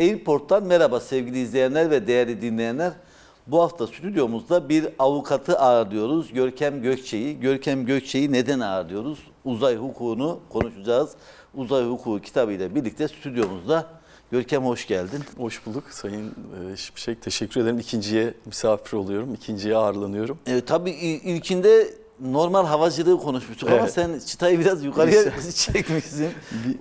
Airport'tan merhaba sevgili izleyenler ve değerli dinleyenler. Bu hafta stüdyomuzda bir avukatı ağırlıyoruz. Görkem Gökçe'yi. Görkem Gökçe'yi neden ağırlıyoruz? Uzay hukukunu konuşacağız. Uzay hukuku kitabıyla birlikte stüdyomuzda. Görkem hoş geldin. Hoş bulduk Sayın e, Şimşek. Teşekkür ederim. İkinciye misafir oluyorum. İkinciye ağırlanıyorum. Evet, tabii ilkinde normal havacılığı konuşmuştuk ama Evet. sen çıtayı biraz yukarıya çekmişsin.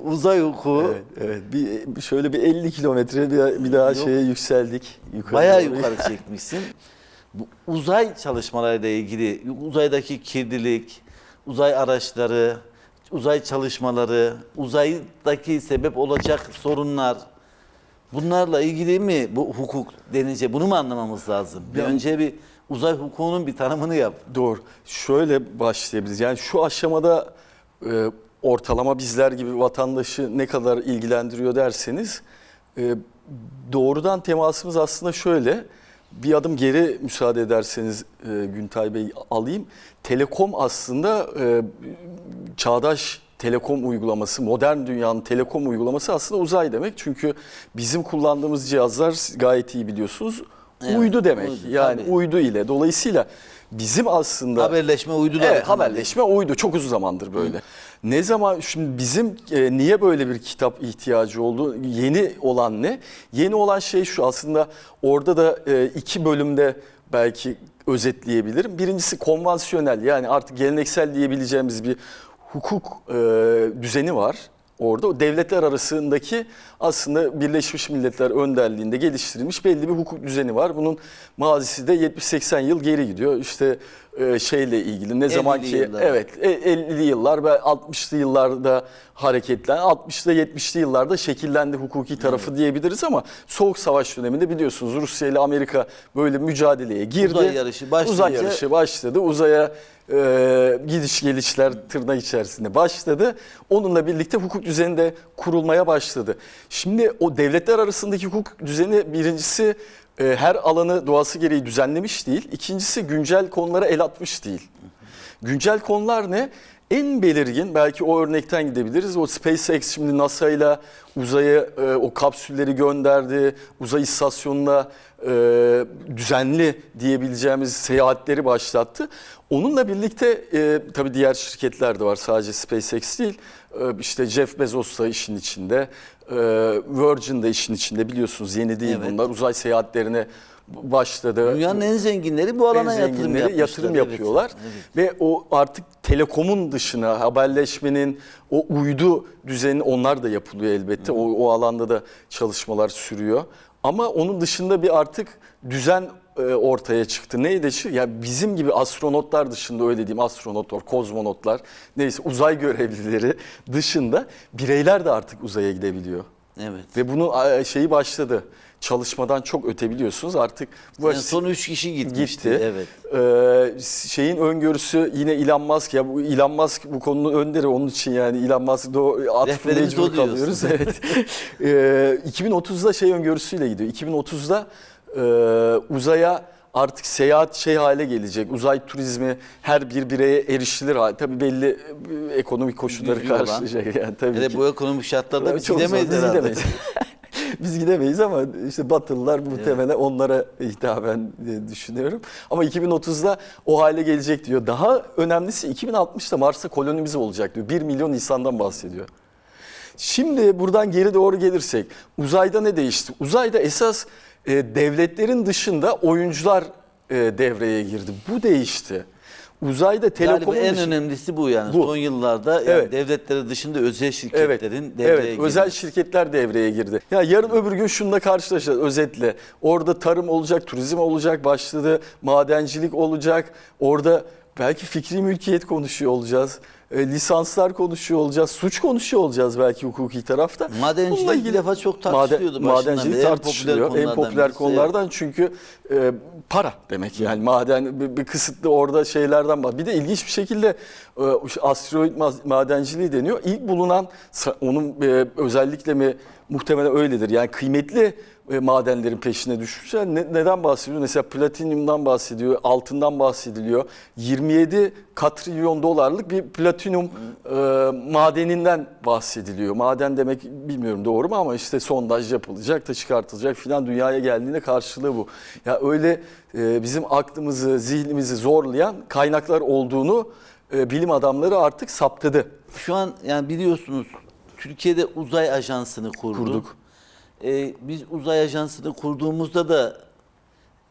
Uzay hukuku. Evet, evet. Bir, bir şöyle bir 50 kilometre bir, bir daha Yok. şeye yükseldik. Yukarı Bayağı doğru. yukarı çekmişsin. Bu uzay çalışmalarıyla ilgili uzaydaki kirlilik, uzay araçları, uzay çalışmaları, uzaydaki sebep olacak sorunlar bunlarla ilgili mi bu hukuk denince bunu mu anlamamız lazım? Bir Ya- önce bir uzay hukukunun bir tanımını yap. Doğru. Şöyle başlayabiliriz. Yani şu aşamada e, ortalama bizler gibi vatandaşı ne kadar ilgilendiriyor derseniz e, doğrudan temasımız aslında şöyle. Bir adım geri müsaade ederseniz e, Güntay Bey alayım. Telekom aslında e, çağdaş telekom uygulaması, modern dünyanın telekom uygulaması aslında uzay demek. Çünkü bizim kullandığımız cihazlar gayet iyi biliyorsunuz Evet, uydu demek. uydu, yani tabii. uydu ile. Dolayısıyla bizim aslında Haberleşme uydular. Evet, haberleşme uydu çok uzun zamandır böyle. Ne zaman şimdi bizim e, niye böyle bir kitap ihtiyacı oldu? Yeni olan ne? Yeni olan şey şu aslında orada da e, iki bölümde belki özetleyebilirim. Birincisi konvansiyonel yani artık geleneksel diyebileceğimiz bir hukuk e, düzeni var. Orada o devletler arasındaki aslında Birleşmiş Milletler önderliğinde geliştirilmiş belli bir hukuk düzeni var. Bunun mazisi de 70-80 yıl geri gidiyor. İşte e, şeyle ilgili ne 50'li zaman ki yıllar. evet e, 50'li yıllar ve 60'lı yıllarda hareketlen 60'lı 70'li yıllarda şekillendi hukuki tarafı diyebiliriz ama Soğuk Savaş döneminde biliyorsunuz Rusya ile Amerika böyle mücadeleye girdi. Uzay yarışı başlayınca- Uzay yarışı başladı. Uzaya e, gidiş gelişler tırnak içerisinde başladı. Onunla birlikte hukuk düzeni de kurulmaya başladı. Şimdi o devletler arasındaki hukuk düzeni birincisi e, her alanı doğası gereği düzenlemiş değil. İkincisi güncel konulara el atmış değil. Güncel konular ne? En belirgin belki o örnekten gidebiliriz. O SpaceX şimdi NASA ile uzaya e, o kapsülleri gönderdi. Uzay istasyonuna e, düzenli diyebileceğimiz seyahatleri başlattı. Onunla birlikte e, tabii diğer şirketler de var. Sadece SpaceX değil. E, işte Jeff Bezos da işin içinde. E, Virgin de işin içinde biliyorsunuz yeni değil Evet. bunlar. Uzay seyahatlerine başladı. Dünyanın en zenginleri bu alana En yatırım yatırım yapıyorlar. Evet. Ve o artık telekomun dışına haberleşmenin o uydu düzeni onlar da yapılıyor elbette. O, o alanda da çalışmalar sürüyor. Ama onun dışında bir artık düzen e, ortaya çıktı. Neydi? şu? Ya bizim gibi astronotlar dışında öyle diyeyim astronotlar, kozmonotlar neyse uzay görevlileri dışında bireyler de artık uzaya gidebiliyor. Evet. Ve bunun şeyi başladı. Çalışmadan çok öte biliyorsunuz artık bu En son 3 kişi gitmişti. gitti. Evet. Ee, şeyin öngörüsü yine Elon Musk ya bu Elon Musk bu konunun önderi onun için yani Elon Musk da o- atıf mecbur kalıyoruz. Evet. ee, 2030'da şey öngörüsüyle gidiyor. 2030'da e, uzaya artık seyahat şey hale gelecek. Uzay turizmi her bir bireye erişilir hale. Tabii belli e, ekonomik koşulları karşılayacak yani tabii Hele ki. bu ekonomik şartlarda biz gidemeyiz herhalde. gidemeyiz. biz gidemeyiz ama işte Batılılar muhtemelen onlara hitaben e, düşünüyorum. Ama 2030'da o hale gelecek diyor. Daha önemlisi 2060'da Mars'ta kolonimiz olacak diyor. 1 milyon insandan bahsediyor. Şimdi buradan geri doğru gelirsek uzayda ne değişti? Uzayda esas e, devletlerin dışında oyuncular e, devreye girdi. Bu değişti. Uzayda Galiba telekomun en dışında- önemlisi bu yani. Bu. Son yıllarda yani Evet. devletleri dışında özel şirketlerin devreye evet girmesi. özel şirketler devreye girdi. Ya yarın öbür gün şununla karşılaşacağız özetle. Orada tarım olacak, turizm olacak, başladı madencilik olacak. Orada belki fikri mülkiyet konuşuyor olacağız. E, lisanslar konuşuyor olacağız, suç konuşuyor olacağız belki hukuki tarafta. Madencilik Bununla bir defa çok tartışılıyordu başından Madencilik beri. En tartışılıyor. popüler En popüler konulardan çünkü e, para demek yani maden bir, bir kısıtlı orada şeylerden var. Bir de ilginç bir şekilde e, asteroid ma- madenciliği deniyor. İlk bulunan onun e, özellikle mi muhtemelen öyledir. Yani kıymetli e, madenlerin peşine düşmüşler. Ne- neden bahsediyor? Mesela platinyumdan bahsediyor, altından bahsediliyor. 27 katrilyon dolarlık bir platin platinum e, madeninden bahsediliyor. Maden demek bilmiyorum doğru mu ama işte sondaj yapılacak da çıkartılacak filan dünyaya geldiğinde karşılığı bu. Ya öyle e, bizim aklımızı, zihnimizi zorlayan kaynaklar olduğunu e, bilim adamları artık saptadı. Şu an yani biliyorsunuz Türkiye'de uzay ajansını kurduk. Kurduk. Ee, biz uzay ajansını kurduğumuzda da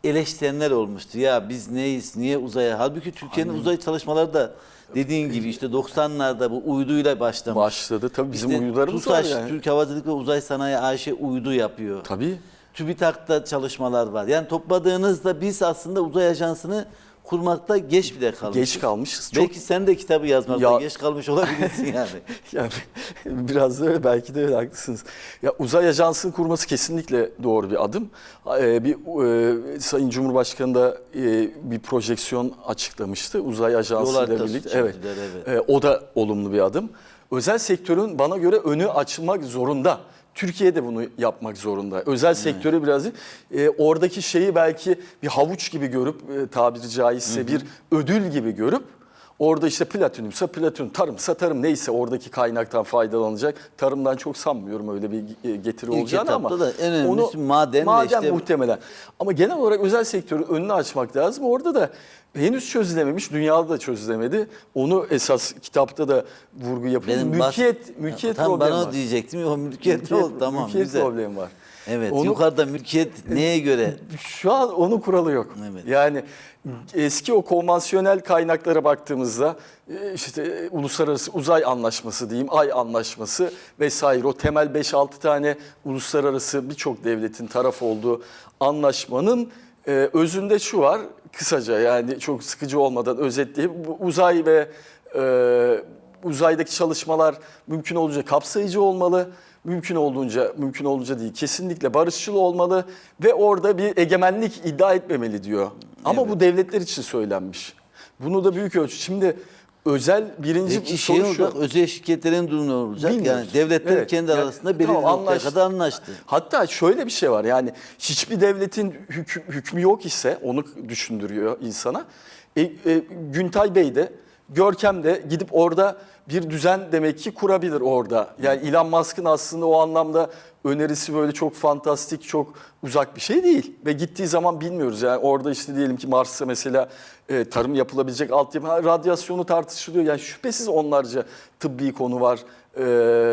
eleştirenler olmuştu. Ya biz neyiz, niye uzaya? Halbuki Türkiye'nin uzay çalışmaları da dediğin gibi işte 90'larda bu uyduyla başlamış. Başladı. Tabii bizim İşte uydularımız var TUSAŞ, yani. Türk Havacılık ve Uzay Sanayi AŞ uydu yapıyor. Tabii. TÜBİTAK'ta çalışmalar var. Yani topladığınızda biz aslında uzay ajansını kurmakta geç bile kalmışız. Geç kalmışız. Çok Belki sen de kitabı yazmakta Ya- geç kalmış olabilirsin yani. Yani biraz da öyle belki de öyle haklısınız. Ya uzay ajansının kurması kesinlikle doğru bir adım. Ee, bir e, Sayın Cumhurbaşkanı da e, bir projeksiyon açıklamıştı uzay ajansı ile birlikte. Evet. evet. Ee, o da olumlu bir adım. Özel sektörün bana göre önü açılmak zorunda. Türkiye de bunu yapmak zorunda. Özel sektörü biraz e, oradaki şeyi belki bir havuç gibi görüp e, tabiri caizse bir ödül gibi görüp Orada işte platinumsa platinum, tarımsa tarım neyse oradaki kaynaktan faydalanacak. Tarımdan çok sanmıyorum öyle bir e, getiri İlk olacağını ama. da en önemlisi maden ve Maden işte- muhtemelen. Ama genel olarak özel sektörün önünü açmak lazım. Orada da henüz çözülememiş, dünyada da çözülemedi. Onu esas kitapta da vurgu yapıyor. Benim mülkiyet, mülkiyet Tam problemi bana var. diyecektim. O mülkiyet, oldu tamam mülkiyet güzel. problemi var. Evet Onu- yukarıda mülkiyet neye göre? Şu an onun kuralı yok. Evet. Yani eski o konvansiyonel kaynaklara baktığımızda e, işte e, uluslararası uzay anlaşması diyeyim, ay anlaşması vesaire o temel 5-6 tane uluslararası birçok devletin taraf olduğu anlaşmanın e, özünde şu var kısaca yani çok sıkıcı olmadan özetleyeyim bu uzay ve e, uzaydaki çalışmalar mümkün olduğunca kapsayıcı olmalı. Mümkün olduğunca, mümkün olduğunca değil, kesinlikle barışçıl olmalı ve orada bir egemenlik iddia etmemeli diyor. Ama Evet. bu devletler için söylenmiş. Bunu da büyük ölçü. Şimdi özel birinci Peki şey soru şu. olacak, özel şirketlerin durumu olacak? Bilmiyoruz. Yani devletler Evet, kendi yani arasında belirli tamam, noktaya anlaştı. kadar anlaştı. Hatta şöyle bir şey var yani hiçbir devletin hüküm, hükmü yok ise onu düşündürüyor insana. E, e, Güntay Bey de Görkem de gidip orada bir düzen demek ki kurabilir orada. Yani Elon Musk'ın aslında o anlamda önerisi böyle çok fantastik, çok uzak bir şey değil. Ve gittiği zaman bilmiyoruz. Yani orada işte diyelim ki Mars'ta mesela e, tarım yapılabilecek altyapı, radyasyonu tartışılıyor. Yani şüphesiz onlarca tıbbi konu var, e,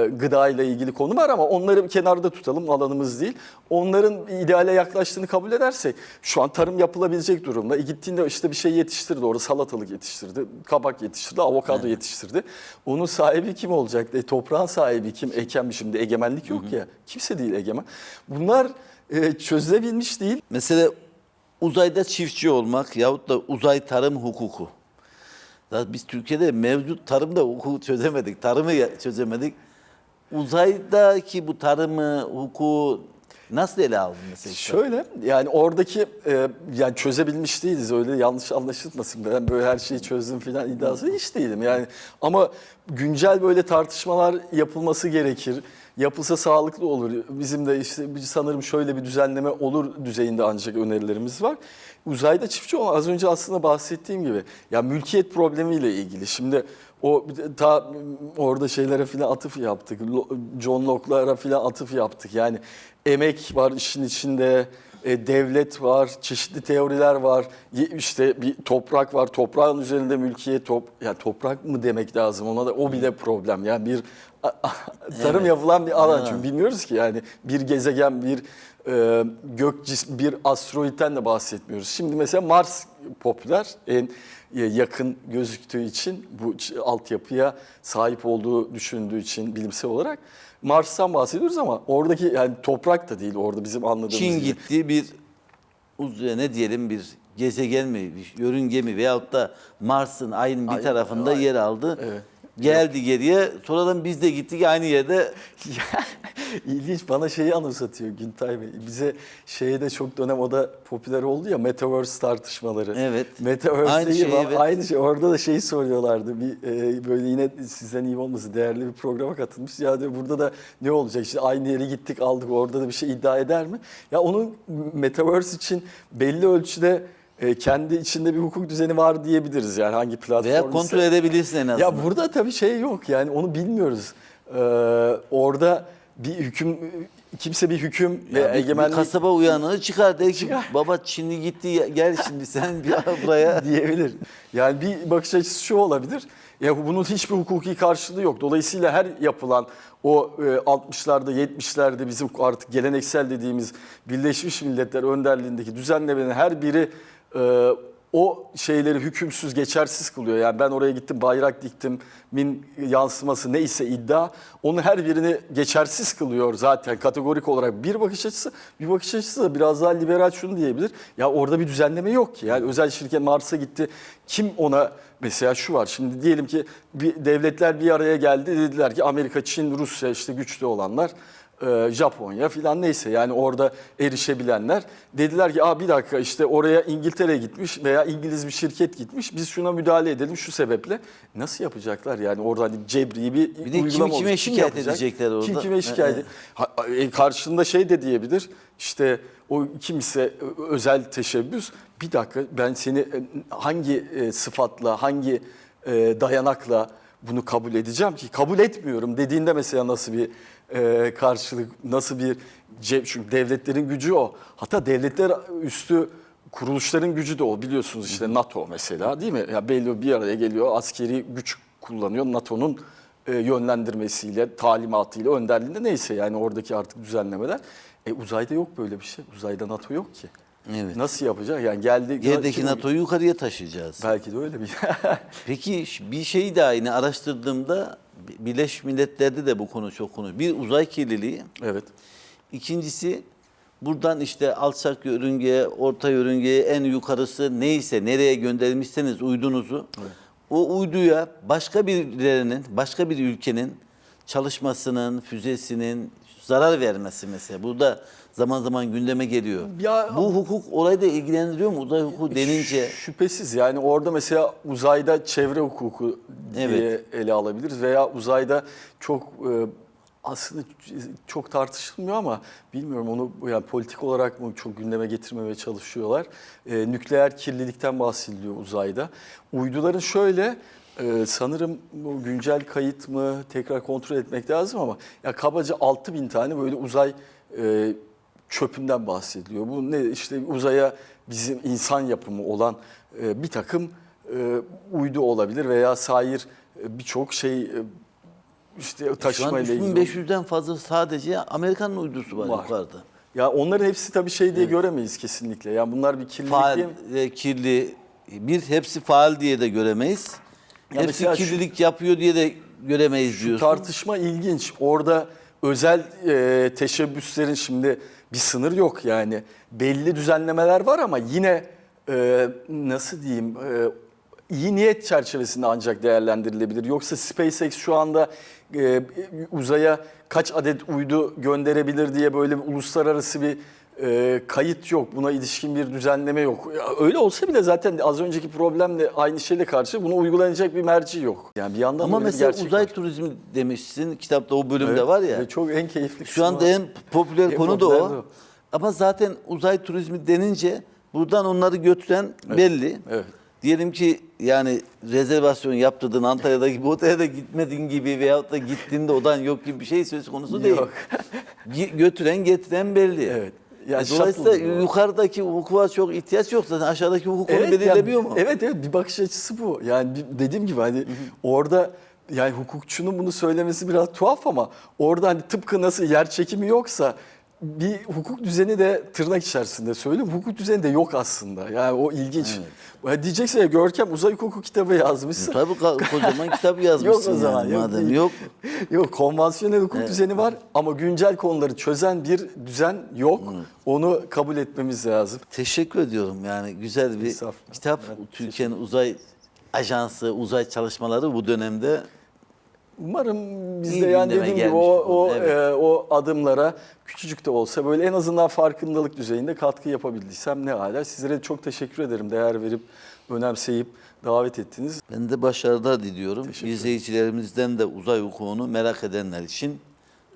gıda ile ilgili konu var ama onları kenarda tutalım alanımız değil. Onların ideale yaklaştığını kabul edersek şu an tarım yapılabilecek durumda. E, gittiğinde işte bir şey yetiştirdi orada salatalık yetiştirdi, kabak yetiştirdi, avokado yetiştirdi. Onun sahibi kim olacak? E, toprağın sahibi kim? Eken mi şimdi? Egemenlik yok ya. Kimse değil egemen. Bunlar e, çözülebilmiş değil. Mesela uzayda çiftçi olmak yahut da uzay tarım hukuku. Daha biz Türkiye'de mevcut tarımda hukuku çözemedik, tarımı çözemedik. Uzaydaki bu tarımı, hukuku nasıl ele aldın mesela? Şöyle yani oradaki e, yani çözebilmiş değiliz öyle yanlış anlaşılmasın ben böyle her şeyi çözdüm falan iddiası hiç değilim yani ama güncel böyle tartışmalar yapılması gerekir. Yapılsa sağlıklı olur. Bizim de işte sanırım şöyle bir düzenleme olur düzeyinde ancak önerilerimiz var. Uzayda çiftçi olan az önce aslında bahsettiğim gibi ya mülkiyet problemiyle ilgili. Şimdi o ta orada şeylere filan atıf yaptık. John Locke'lara filan atıf yaptık. Yani emek var işin içinde, e, devlet var, çeşitli teoriler var. İşte bir toprak var. Toprağın üzerinde mülkiyet top yani toprak mı demek lazım ona da o bile problem. Yani bir tarım Evet. yapılan bir alan Ha. çünkü bilmiyoruz ki yani bir gezegen, bir e, gök cismi, bir asteroitten de bahsetmiyoruz. Şimdi mesela Mars popüler en e, yakın gözüktüğü için bu altyapıya sahip olduğu düşündüğü için bilimsel olarak Mars'tan bahsediyoruz ama oradaki yani toprak da değil orada bizim anladığımız Çin gibi. gittiği bir ne diyelim bir gezegen mi, bir yörünge mi veyahut da Mars'ın ayın bir Ay- tarafında ay- yer aldı. Evet. Geldi geriye. Sonradan biz de gittik aynı yerde. İlginç bana şeyi anımsatıyor Güntay Bey. Bize şeyde çok dönem o da popüler oldu ya Metaverse tartışmaları. Evet. Metaverse Aynı şey, evet. aynı şey. Orada da şeyi soruyorlardı. Bir e, böyle yine sizden iyi olması değerli bir programa katılmış. Ya diyor burada da ne olacak? İşte aynı yere gittik aldık. Orada da bir şey iddia eder mi? Ya onun Metaverse için belli ölçüde e, kendi içinde bir hukuk düzeni var diyebiliriz yani hangi platform Veya ise. kontrol edebilirsin en azından. Ya burada tabii şey yok yani onu bilmiyoruz. Ee, orada bir hüküm kimse bir hüküm ve Ya bir, bir egemenlik kasaba uyanığı çıkar der ki baba Çinli gitti gel şimdi sen bir buraya. diyebilir. Yani bir bakış açısı şu olabilir. Ya bunun hiçbir hukuki karşılığı yok. Dolayısıyla her yapılan o e, 60'larda 70'lerde bizim artık geleneksel dediğimiz Birleşmiş Milletler önderliğindeki düzenlemenin her biri e, o şeyleri hükümsüz, geçersiz kılıyor. Yani ben oraya gittim, bayrak diktim, min yansıması neyse iddia, onun her birini geçersiz kılıyor zaten kategorik olarak bir bakış açısı. Bir bakış açısı da biraz daha liberal şunu diyebilir. Ya orada bir düzenleme yok ki. Yani özel şirket Mars'a gitti. Kim ona mesela şu var. Şimdi diyelim ki bir devletler bir araya geldi. Dediler ki Amerika, Çin, Rusya işte güçlü olanlar e, Japonya filan neyse yani orada erişebilenler dediler ki Aa, bir dakika işte oraya İngiltere gitmiş veya İngiliz bir şirket gitmiş biz şuna müdahale edelim şu sebeple nasıl yapacaklar yani orada hani cebri bir, Bir de kim uygulama kime olacak. şikayet yapacak? edecekler orada? Kim kime E, şikayet e. Ha, e, karşında şey de diyebilir işte o kimse özel teşebbüs bir dakika ben seni e, hangi e, sıfatla hangi e, dayanakla bunu kabul edeceğim ki kabul etmiyorum dediğinde mesela nasıl bir e, karşılık nasıl bir ce- çünkü devletlerin gücü o hatta devletler üstü kuruluşların gücü de o biliyorsunuz işte NATO mesela değil mi ya belli bir araya geliyor askeri güç kullanıyor NATO'nun e, yönlendirmesiyle, talimatıyla, önderliğinde neyse yani oradaki artık düzenlemeler. E uzayda yok böyle bir şey. Uzayda NATO yok ki. Evet. Nasıl yapacak? Yani geldi Yerdeki NATO'yu yukarıya taşıyacağız. belki de öyle bir Peki bir şey daha yine araştırdığımda Birleşmiş Milletler'de de bu konu çok konu. Bir uzay kirliliği, Evet. İkincisi buradan işte alçak yörüngeye, orta yörüngeye, en yukarısı neyse nereye göndermişseniz uydunuzu o uyduya başka birilerinin, başka bir ülkenin çalışmasının, füzesinin zarar vermesi mesela. Burada zaman zaman gündeme geliyor. Ya- Bu hukuk orayı da ilgilendiriyor mu? Uzay hukuku denince Şüphesiz yani orada mesela uzayda çevre hukuku diye Evet. ele alabiliriz veya uzayda çok e, aslında çok tartışılmıyor ama bilmiyorum onu yani politik olarak mı çok gündeme getirmemeye çalışıyorlar. E, nükleer kirlilikten bahsediliyor uzayda. Uyduların şöyle e, sanırım bu güncel kayıt mı tekrar kontrol etmek lazım ama ya kabaca 6000 tane böyle uzay e, çöpünden bahsediliyor. Bu ne işte uzaya bizim insan yapımı olan e, bir takım e, uydu olabilir veya sair e, birçok şey e, işte şu an taşıma ile ilgili. 3500'den fazla sadece Amerikan uydusu var, Var. yukarıda. Ya onların hepsi tabii şey diye göremeyiz kesinlikle. Yani bunlar bir kirlilik faal değil mi? ve kirli bir hepsi faal diye de göremeyiz. Ya hepsi mesela şu- kirlilik yapıyor diye de göremeyiz diyorsun. tartışma ilginç. Orada özel e, teşebbüslerin şimdi bir sınır yok yani. Belli düzenlemeler var ama yine e, nasıl diyeyim e, iyi niyet çerçevesinde ancak değerlendirilebilir. Yoksa SpaceX şu anda e, uzaya kaç adet uydu gönderebilir diye böyle bir uluslararası bir e, kayıt yok. Buna ilişkin bir düzenleme yok. Ya öyle olsa bile zaten az önceki problemle aynı şeyle karşı buna uygulanacak bir merci yok. Yani bir yandan Ama bir mesela gerçek uzay var. turizmi demişsin. Kitapta o bölümde Evet, var ya. ve çok en keyifli Şu anda kısmı en popüler En konu da popüler o. de o. Ama zaten uzay turizmi denince buradan onları götüren belli. Evet. Diyelim ki yani rezervasyon yaptırdın Antalya'daki bir otele de gitmedin gibi veyahut da gittiğinde odan yok gibi bir şey söz konusu değil. Yok. Gi- Götüren getiren belli. Evet. E, Yani Dolayısıyla bu. yukarıdaki hukuka çok ihtiyaç yok zaten aşağıdaki hukuk onu belirlemiyor yani- mu? Evet evet bir bakış açısı bu. Yani bir- dediğim gibi hani orada yani hukukçunun bunu söylemesi biraz tuhaf ama orada hani tıpkı nasıl yer çekimi yoksa bir hukuk düzeni de tırnak içerisinde söyleyeyim. Hukuk düzeni de yok aslında. Yani o ilginç. Ya diyeceksin ya Görkem uzay hukuku kitabı yazmışsın. Tabii kocaman kitap yazmışsın Yok o zaman, yani yok madem değil. yok. Yok konvansiyonel hukuk düzeni var ama güncel konuları çözen bir düzen yok. Onu kabul etmemiz lazım. Teşekkür ediyorum yani güzel bir kitap. Türkiye'nin uzay ajansı, uzay çalışmaları bu dönemde Umarım biz İyi de yani gündeme dediğim gibi gelmiş o, o, evet. e, o adımlara küçücük de olsa böyle en azından farkındalık düzeyinde katkı yapabildiysem ne hala. Sizlere çok teşekkür ederim değer verip önemseyip davet ettiniz. ben de başarılar diliyorum. Teşekkür ederim. İzleyicilerimizden de uzay hukukunu merak edenler için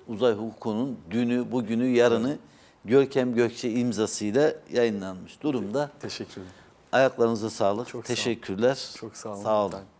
uzay hukukunun dünü, bugünü, yarını Görkem Gökçe imzasıyla yayınlanmış durumda. Teşekkür ederim. Ayaklarınıza sağlık. Çok sağ olun. Teşekkürler. Çok sağ olun. Sağ olun.